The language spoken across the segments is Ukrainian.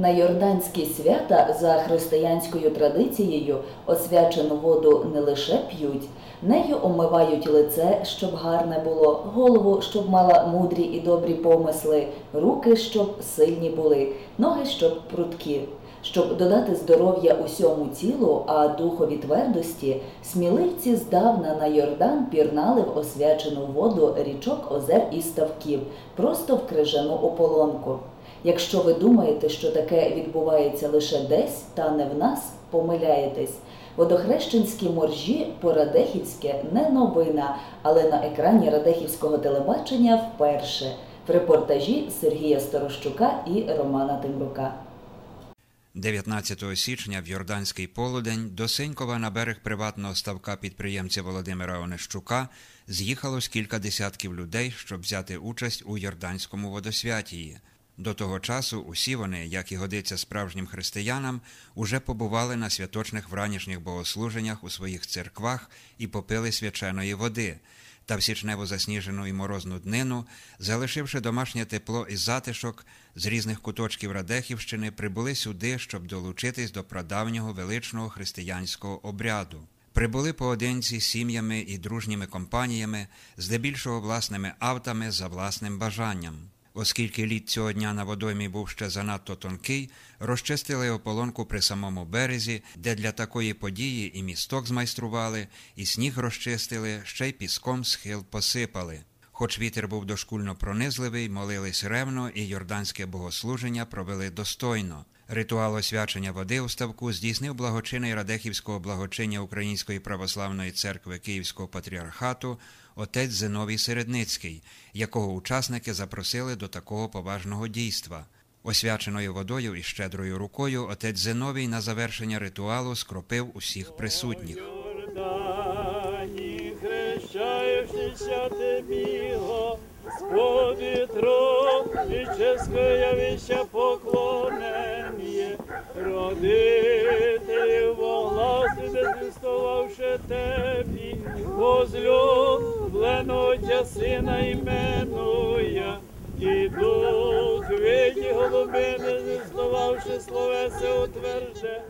На йорданські свята за християнською традицією освячену воду не лише п'ють, нею омивають лице, щоб гарне було, голову, щоб мала мудрі і добрі помисли, руки, щоб сильні були, ноги, щоб прудкі. Щоб додати здоров'я усьому тілу, а духові твердості, сміливці здавна на Йордан пірнали в освячену воду річок, озер і ставків, просто в крижану ополонку. Якщо ви думаєте, що таке відбувається лише десь, та не в нас, помиляєтесь. Водохрещенські моржі по-радехівськи не новина, але на екрані радехівського телебачення вперше в репортажі Сергія Сторощука і Романа Тимрука. 19 січня в Йорданський полудень до Синькова на берег приватного ставка підприємця Володимира Онищука з'їхалось кілька десятків людей, щоб взяти участь у Йорданському водосвятії. До того часу усі вони, як і годиться справжнім християнам, уже побували на святочних вранішніх богослуженнях у своїх церквах і попили свяченої води. Та в січневу засніжену і морозну днину, залишивши домашнє тепло і затишок, з різних куточків Радехівщини прибули сюди, щоб долучитись до прадавнього величного християнського обряду. Прибули поодинці сім'ями і дружніми компаніями, здебільшого власними автами за власним бажанням. Оскільки лід цього дня на водоймі був ще занадто тонкий, розчистили ополонку при самому березі, де для такої події і місток змайстрували, і сніг розчистили, ще й піском схил посипали. Хоч вітер був дошкульно пронизливий, молились ревно і йорданське богослуження провели достойно. Ритуал освячення води у ставку здійснив благочинний Радехівського благочиння Української православної церкви Київського патріархату отець Зиновій Середницький, якого учасники запросили до такого поважного дійства. Освяченою водою і щедрою рукою отець Зиновій на завершення ритуалу скропив усіх присутніх. Господи, і чесне явища поклонення, родителів власти, не змістувавши тебі, возлюбленого сина іменуя, і дух виді голуби, не змістувавши словеси утверже.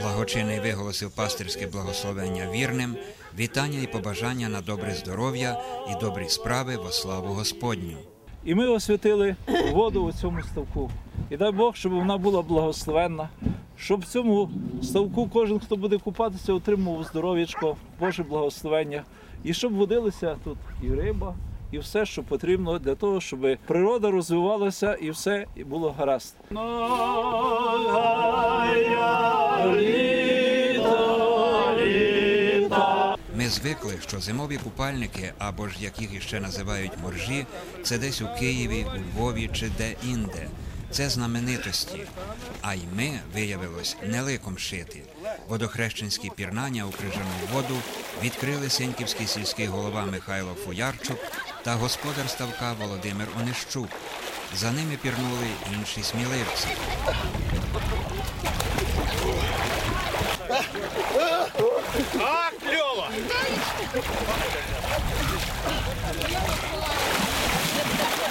Благочинний виголосив пастирське благословення вірним, вітання і побажання на добре здоров'я і добрі справи во славу Господню. І ми освятили воду у цьому ставку. І дай Бог, щоб вона була благословенна, щоб в цьому ставку кожен, хто буде купатися, отримував здоров'ячко, Боже благословення. І щоб водилися тут і риба, і все, що потрібно для того, щоб природа розвивалася і все було гаразд. Ми звикли, що зимові купальники, або ж як їх іще називають моржі, це десь у Києві, у Львові чи де-інде. Це знаменитості. А й ми, виявилось, не ликом шити. Водохрещенські пірнання у крижану воду відкрили синьківський сільський голова Михайло Фоярчук та господар ставка Володимир Онищук. За ними пірнули інші сміливці.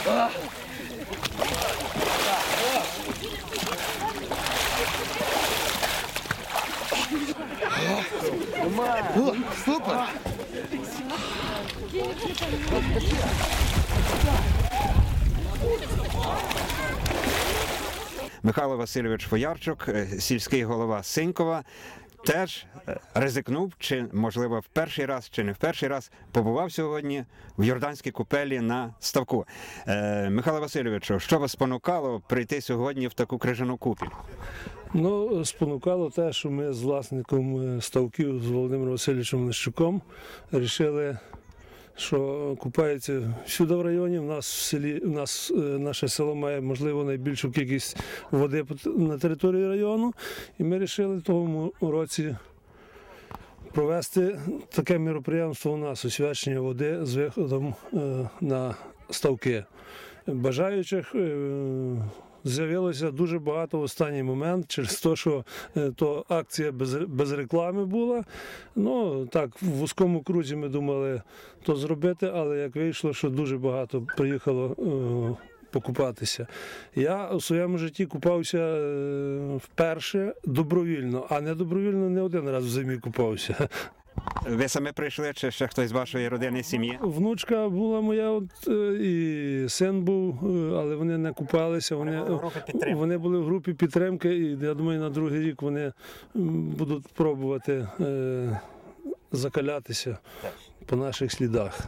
А, клево! Супер! Михайло Васильович Фоярчук, е, сільський голова Синькова, теж е, ризикнув, чи можливо в перший раз, чи не в перший раз побував сьогодні в Йорданській купелі на ставку. Е, Михайло Васильовичу, що вас спонукало прийти сьогодні в таку крижану купіль? Ну, спонукало те, що ми з власником е, ставків з Володимиром Васильовичем Нищуком вирішили, що купається всюди в районі. У нас в селі, у нас е, наше село має можливо найбільшу кількість води на території району. І ми вирішили тому році провести таке міроприємство у нас освячення води з виходом е, на ставки. Бажаючих е, з'явилося дуже багато в останній момент через те, що е, то акція без, без реклами була. Ну так, в вузькому крузі ми думали то зробити, але як вийшло, що дуже багато приїхало. е, покупатися. Я у своєму житті купався е, вперше добровільно, а не добровільно не один раз в зимі купався. Ви саме прийшли, чи ще хтось з вашої родини сім'ї? Внучка була моя, от, е, і син був, е, але вони не купалися. Вони, вони були в групі підтримки, і я думаю, на другий рік вони будуть пробувати е, закалятися по наших слідах.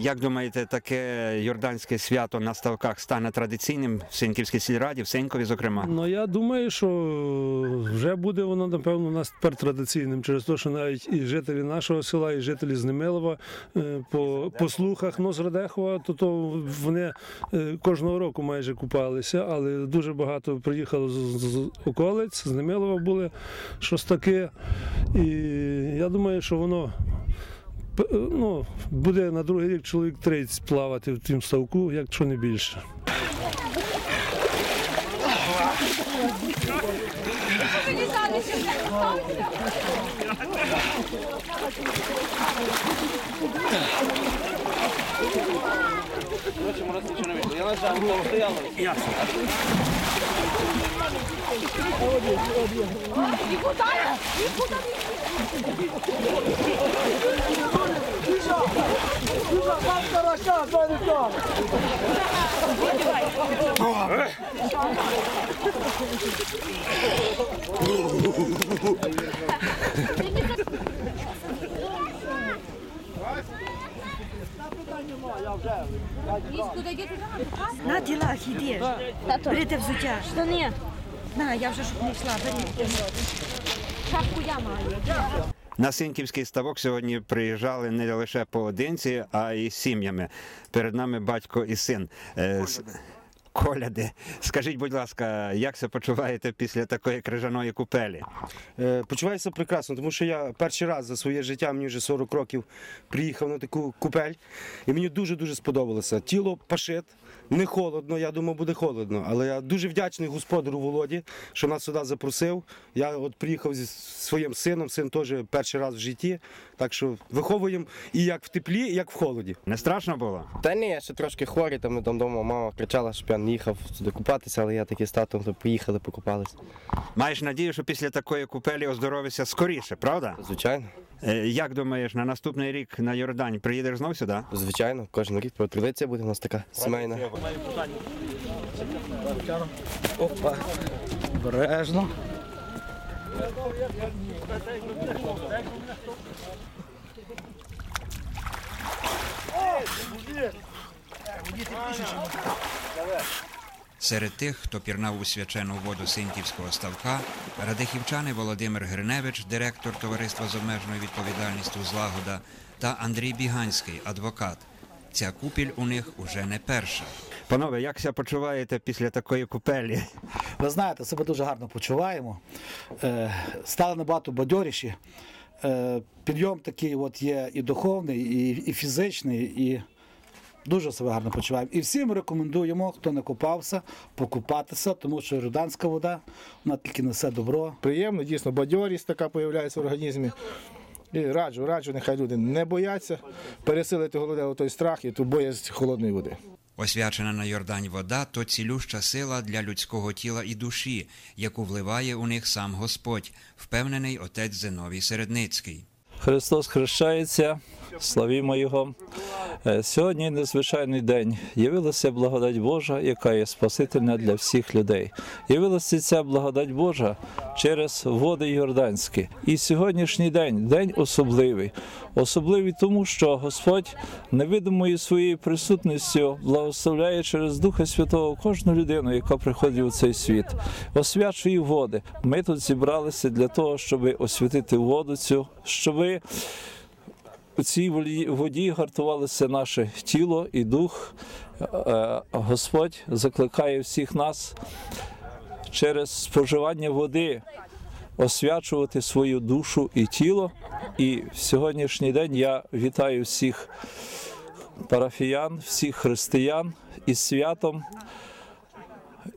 Як думаєте, таке йорданське свято на ставках стане традиційним в Синьківській сільраді, в Синькові, зокрема? Ну я думаю, що вже буде воно, напевно, у нас тепер традиційним, через те, що навіть і жителі нашого села, і жителі з Немилова е, по, по слухах ну, з Радехова, то, то вони е, кожного року майже купалися, але дуже багато приїхало з- з околиць, з Немилова були щось таке. І я думаю, що воно. П- Ну, буде на другий рік чоловік 30 плавати в тім ставку, якщо не більше. На тілах іди. Берите взуття. Штани. На, я вже щоб не йшла, бери. Шапку я маю. На Синківський ставок сьогодні приїжджали не лише поодинці, а й сім'ями. Перед нами батько і син. Коляди, скажіть, будь ласка, як себе почуваєте після такої крижаної купелі? Е, Почуваюся прекрасно, тому що я перший раз за своє життя, мені вже 40 років, приїхав на таку купель, і мені дуже-дуже сподобалося. Тіло пашит, не холодно, я думав, буде холодно. Але я дуже вдячний господарю Володі, що нас сюди запросив. Я от приїхав зі своїм сином, син теж перший раз в житті. Так що виховуємо і як в теплі, і як в холоді. Не страшно було? Та ні, я ще трошки хворий, там ми там вдома мама кричала, щоб я не їхав сюди купатися, але я таки з татом то поїхали, покупалися. Маєш надію, що після такої купелі оздоровишся скоріше, правда? Звичайно, Е, Як думаєш, на наступний рік на Йордань приїдеш знов сюди? звичайно, кожен рік про традиція буде у нас така сімейна. Опа. Бережно. Серед тих, хто пірнав у свячену воду Синьківського ставка, радихівчани Володимир Гриневич, директор товариства з обмеженою відповідальністю Злагода, та Андрій Біганський, адвокат. Ця купіль у них уже не перша. Панове, як ся почуваєте після такої купелі? Ви знаєте, себе дуже гарно почуваємо. Е, стали набагато бадьоріші. Е, підйом такий от є і духовний, і, і фізичний, і дуже себе гарно почуваємо. І всім рекомендуємо, хто не купався, покупатися, тому що руданська вода вона тільки несе добро. Приємно, дійсно, бадьорість така появляється в організмі. І раджу, раджу, нехай люди не бояться пересилити головне той страх і ту боязнь холодної води. Освячена на Йордань вода то цілюща сила для людського тіла і душі, яку вливає у них сам Господь, впевнений отець Зиновій Середницький. Христос хрещається, славімо Його. Е, Сьогодні незвичайний день. Явилася благодать Божа, яка є спасительна для всіх людей. Явилася ця благодать Божа через води Йорданські. І сьогоднішній день день особливий. Особливий тому, що Господь невидимою своєю присутністю благословляє через Духа Святого кожну людину, яка приходить у цей світ. Освячує води. Ми тут зібралися для того, щоб освятити воду цю, у цій воді гартувалося наше тіло і дух. Е, Господь закликає всіх нас через споживання води освячувати свою душу і тіло. І в сьогоднішній день я вітаю всіх парафіян, всіх християн із святом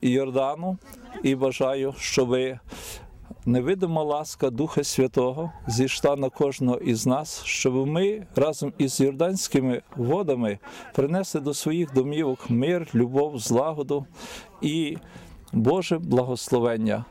Йордану і бажаю, щоб невидима ласка Духа Святого зійшла на кожного із нас, щоб ми разом із Йорданськими водами принесли до своїх домівок мир, любов, злагоду і Боже благословення.